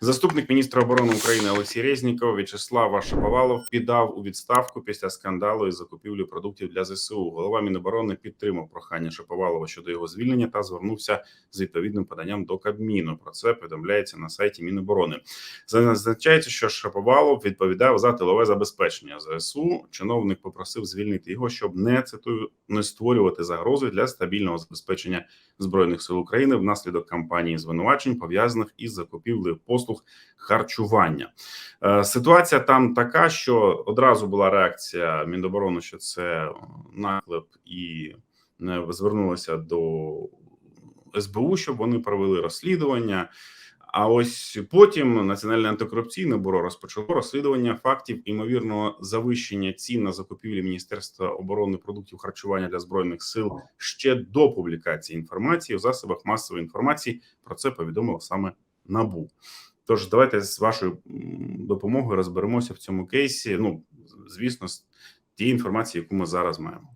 Заступник міністра оборони України Олексій Резніков В'ячеслав Шаповалов піддав у відставку після скандалу із закупівлі продуктів для ЗСУ. Голова Міноборони підтримав прохання Шаповалова щодо його звільнення та звернувся з відповідним поданням до Кабміну. Про це повідомляється на сайті Міноборони. Зазначається, що Шаповалов відповідав за тилове забезпечення ЗСУ. Чиновник попросив звільнити його, щоб не цитую не створювати загрози для стабільного забезпечення збройних сил України внаслідок кампанії звинувачень пов'язаних із закупівлею послуг харчування. Е, Ситуація там така, що одразу була реакція Міноборони, що це наклеп, і е, звернулося до СБУ, щоб вони провели розслідування. А ось потім Національне антикорупційне бюро розпочало розслідування фактів імовірного завищення цін на закупівлі Міністерства оборони продуктів харчування для збройних сил ще до публікації інформації у засобах масової інформації. Про це повідомило саме набу. Тож давайте з вашою допомогою розберемося в цьому кейсі. Ну звісно, з тієї інформації, яку ми зараз маємо.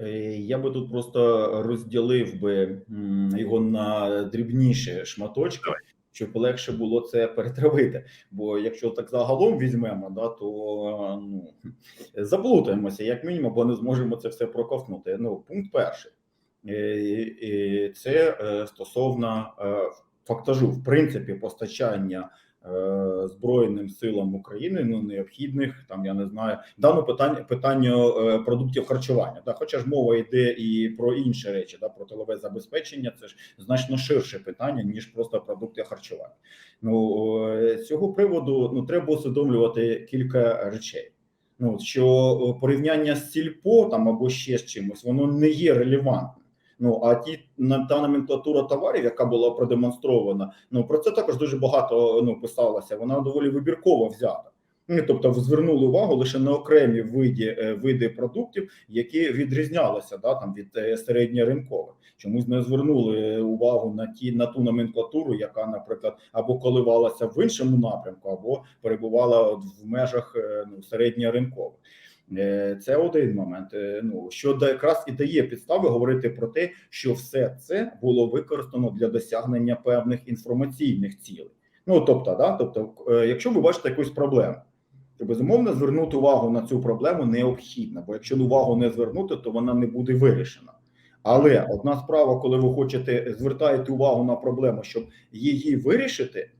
Е, Я би тут просто розділив би його на дрібніші шматочки, Давай. щоб легше було це перетравити. Бо якщо так загалом візьмемо, да, то ну, заплутаємося, як мінімум, бо не зможемо це все проковтнути. Ну, пункт перший. Е, Це е, стосовно фактажу, в принципі, постачання е, Збройним силам України ну необхідних там я не знаю дано питання питання е, продуктів харчування. Да, хоча ж мова йде і про інші речі, да, про тилове забезпечення. Це ж значно ширше питання ніж просто продукти харчування. Ну е, з цього приводу ну треба усвідомлювати кілька речей. Ну що порівняння з сільпо там або ще з чимось, воно не є релевантним. Ну а ті та номенклатура товарів, яка була продемонстрована, ну про це також дуже багато ну писалося. Вона доволі вибірково взята. Ну, тобто звернули увагу лише на окремі види, е, види продуктів, які відрізнялися да, там від е, середньоринкових. Чомусь не звернули увагу на ті на ту номенклатуру, яка, наприклад, або коливалася в іншому напрямку, або перебувала в межах е, ну, середньоринкових. Е, Це один момент. Е, Ну що якраз і дає підстави говорити про те, що все це було використано для досягнення певних інформаційних цілей. Ну тобто, да, тобто, е, якщо ви бачите якусь проблему, то безумовно звернути увагу на цю проблему необхідно, бо якщо увагу не звернути, то вона не буде вирішена. Але одна справа, коли ви хочете звертаєте увагу на проблему, щоб її вирішити.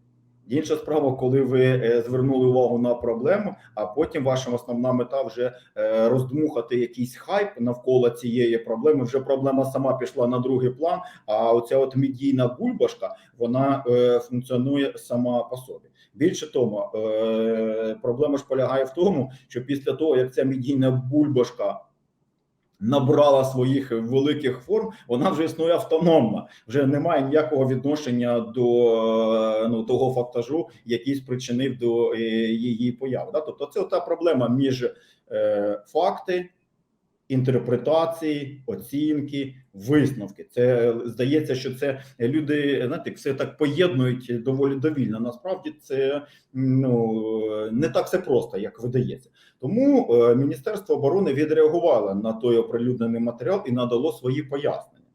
Інша справа, коли ви е, звернули увагу на проблему, а потім ваша основна мета вже е, роздмухати якийсь хайп навколо цієї проблеми. Вже проблема сама пішла на другий план. А оця от медійна бульбашка вона е, функціонує сама по собі. Більше того, проблема ж полягає в тому, що після того як ця медійна бульбашка набрала своїх великих форм, вона вже існує автономно, вже немає ніякого відношення до е, ну того фактажу, який спричинив до е, її появи. Тобто, це та проблема між е, факти. Інтерпретації, оцінки, висновки. Це здається, що це люди знаєте, все так поєднують доволі довільно. Насправді це ну не так все просто, як видається. Тому е, Міністерство оборони відреагувало на той оприлюднений матеріал і надало свої пояснення.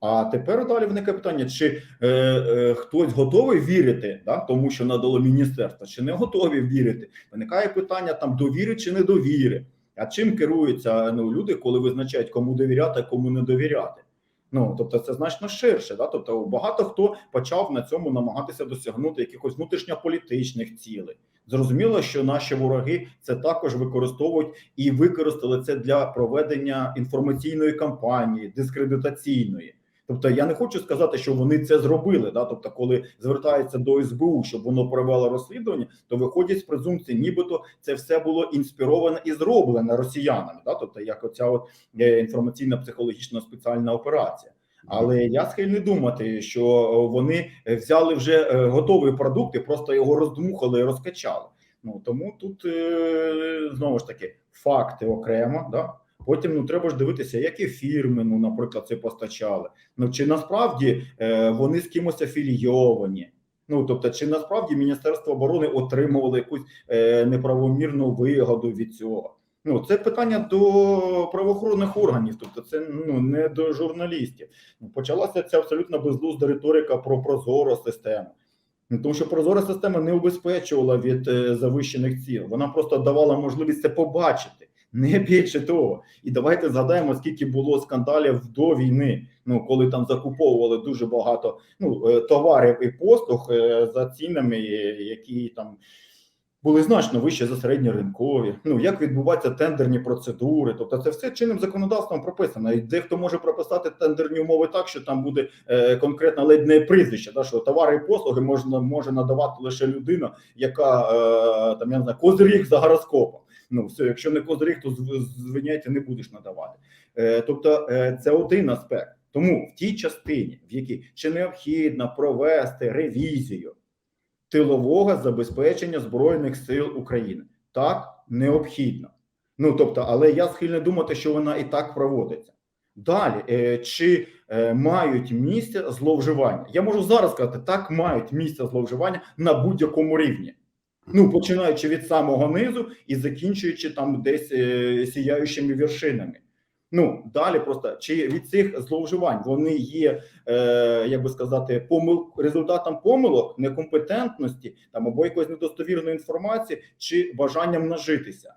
А тепер далі виникає питання: чи е, е, хтось готовий вірити, да, тому що надало міністерство, чи не готові вірити? Виникає питання там довіри чи недовіри. А чим керуються ну, люди, коли визначають, кому довіряти, кому не довіряти? Ну тобто, це значно ширше. Да? Тобто, багато хто почав на цьому намагатися досягнути якихось внутрішньополітичних цілей. Зрозуміло, що наші вороги це також використовують і використали це для проведення інформаційної кампанії, дискредитаційної. Тобто, я не хочу сказати, що вони це зробили. Да? Тобто, коли звертаються до СБУ, щоб воно провело розслідування, то виходять з презумпції, нібито це все було інспіровано і зроблено росіянами. Да? Тобто, як оця от е, інформаційна психологічна спеціальна операція. Але я схильний думати, що вони взяли вже е, готовий продукт і просто його роздмухали і розкачали. Ну тому тут е, знову ж таки факти окремо, да. Потім ну треба ж дивитися, які фірми, ну, наприклад, це постачали. Ну чи насправді е, вони з кимось афілійовані? Ну тобто, чи насправді Міністерство оборони отримувало якусь е, неправомірну вигоду від цього? Ну це питання до правоохоронних органів, тобто це ну не до журналістів. Ну, Почалася ця абсолютно безглузда риторика про прозору систему. Ну, Тому що прозора система не убезпечувала від е, завищених цін. Вона просто давала можливість це побачити, не більше того. І давайте згадаємо, скільки було скандалів до війни. Ну коли там закуповували дуже багато ну, е, товарів і послуг е, за цінами, е, які там були значно вище за середньоринкові. Ну як відбуваються тендерні процедури? Тобто, це все чинним законодавством прописано. І дехто може прописати тендерні умови так, що там буде е, конкретно ледь не прізвище, да, що товари і послуги можна може надавати лише людина, яка е, там я не знаю, козиріг за гороскопом. Ну все, якщо не козиріг, то зв- звиняйте, не будеш надавати. Е, тобто, е, це один аспект. Тому в тій частині, в якій чи необхідно провести ревізію тилового забезпечення збройних сил України, так необхідно. Ну тобто, але я схильний думати, що вона і так проводиться. Далі, е, чи мають місце зловживання? Я можу зараз сказати, так мають місце зловживання на будь-якому рівні. Ну, починаючи від самого низу і закінчуючи там десь е, сіяючими вершинами. Ну далі просто чи від цих зловживань вони є, е, як би сказати, помил результатом помилок, некомпетентності там або якоїсь недостовірної інформації, чи бажанням нажитися.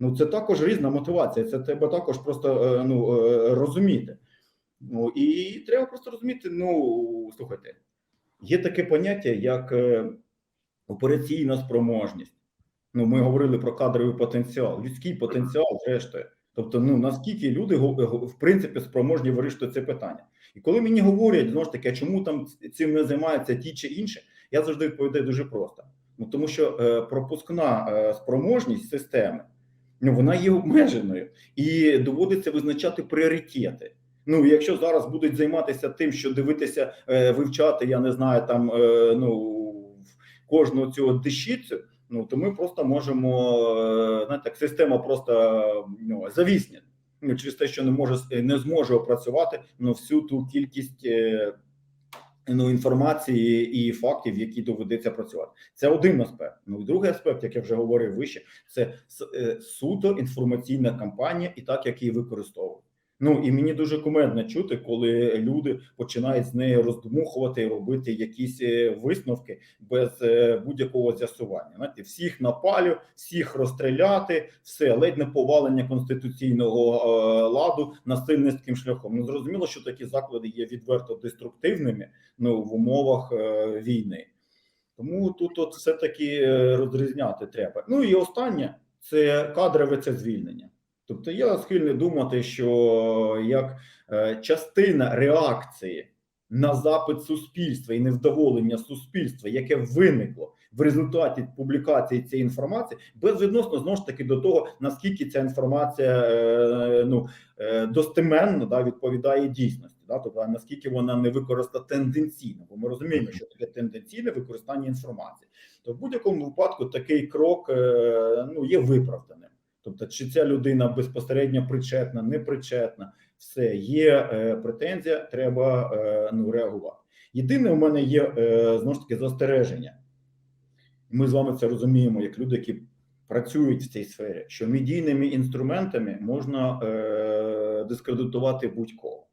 Ну це також різна мотивація. Це треба також просто е, ну е, розуміти. Ну і треба просто розуміти. Ну слухайте, є таке поняття, як е, операційна спроможність. Ну, ми говорили про кадровий потенціал, людський потенціал, зрештою. Тобто, ну наскільки люди го- в принципі спроможні вирішити це питання. І коли мені говорять знову ж таки, а чому там цим не займаються ті чи інші, я завжди відповідаю дуже просто. Ну тому що е, пропускна е, спроможність системи ну вона є обмеженою і доводиться визначати пріоритети. Ну, якщо зараз будуть займатися тим, що дивитися, е, вивчати, я не знаю, там е, ну кожного цього дещицю, ну то ми просто можемо е, знаєте, так, система просто ну, завісне. Ну, через те, що не може не зможе опрацювати ну, всю ту кількість е, ну, інформації і фактів, які доведеться працювати. Це один аспект. Ну і другий аспект, як я вже говорив вище, це е, суто інформаційна кампанія, і так як її використовують. Ну і мені дуже кумедно чути, коли люди починають з неї роздмухувати і робити якісь е, висновки без е, будь-якого з'ясування. Знаєте, всіх напалю, всіх розстріляти, все ледь не повалення конституційного е, ладу насильницьким шляхом. Ну зрозуміло, що такі заклади є відверто деструктивними ну в умовах війни. Тому тут от все таки розрізняти треба. Ну і останнє це кадрове це звільнення. Тобто я схильний думати, що як е, частина реакції на запит суспільства і невдоволення суспільства, яке виникло в результаті публікації цієї інформації, безвідносно знову ж таки до того, наскільки ця інформація е, ну е, достеменно да, відповідає дійсності, да, тобто наскільки вона не використана тенденційно, бо ми розуміємо, що таке тенденційне використання інформації. То в будь-якому випадку такий крок ну є виправданим. Тобто, чи ця людина безпосередньо причетна, не причетна, все є е, претензія, треба е, ну реагувати. Єдине, у мене є е, знову ж таки застереження. Ми з вами це розуміємо, як люди, які працюють в цій сфері, що медійними інструментами можна е, дискредитувати будь-кого.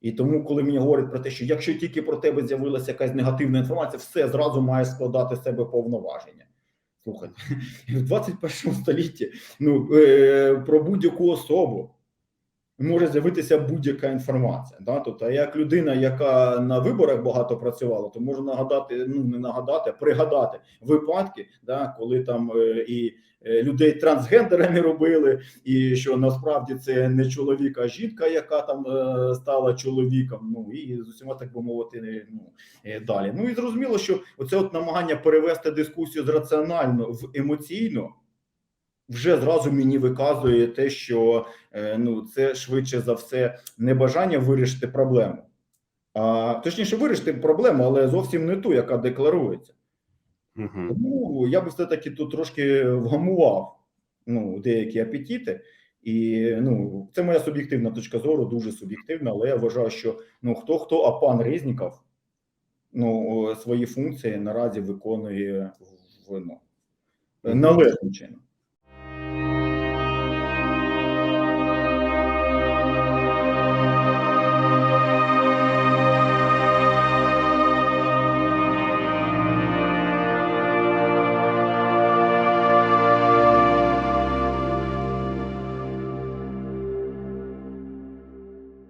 І тому, коли мені говорять про те, що якщо тільки про тебе з'явилася якась негативна інформація, все зразу має складати себе повноваження. Слухайте, в 21 столітті ну, е, про будь-яку особу може з'явитися будь-яка інформація. Да? Тобто, як людина, яка на виборах багато працювала, то можу нагадати, ну не нагадати, а пригадати випадки, да, коли там е, і е, людей трансгендерами робили, і що насправді це не чоловік, а жінка, яка там е, стала чоловіком. Ну і з усіма так би мовити, ну далі. Ну і зрозуміло, що оце от намагання перевести дискусію з раціонально в емоційну. Вже зразу мені виказує те, що е, ну це швидше за все не бажання вирішити проблему, а точніше вирішити проблему, але зовсім не ту, яка декларується. Мгм. Тому я би все таки тут трошки вгамував ну, деякі апетити. І ну, це моя суб'єктивна точка зору, дуже суб'єктивна, але я вважаю, що ну хто хто, а пан Резніков ну, свої функції наразі виконує в, ну, належним чином.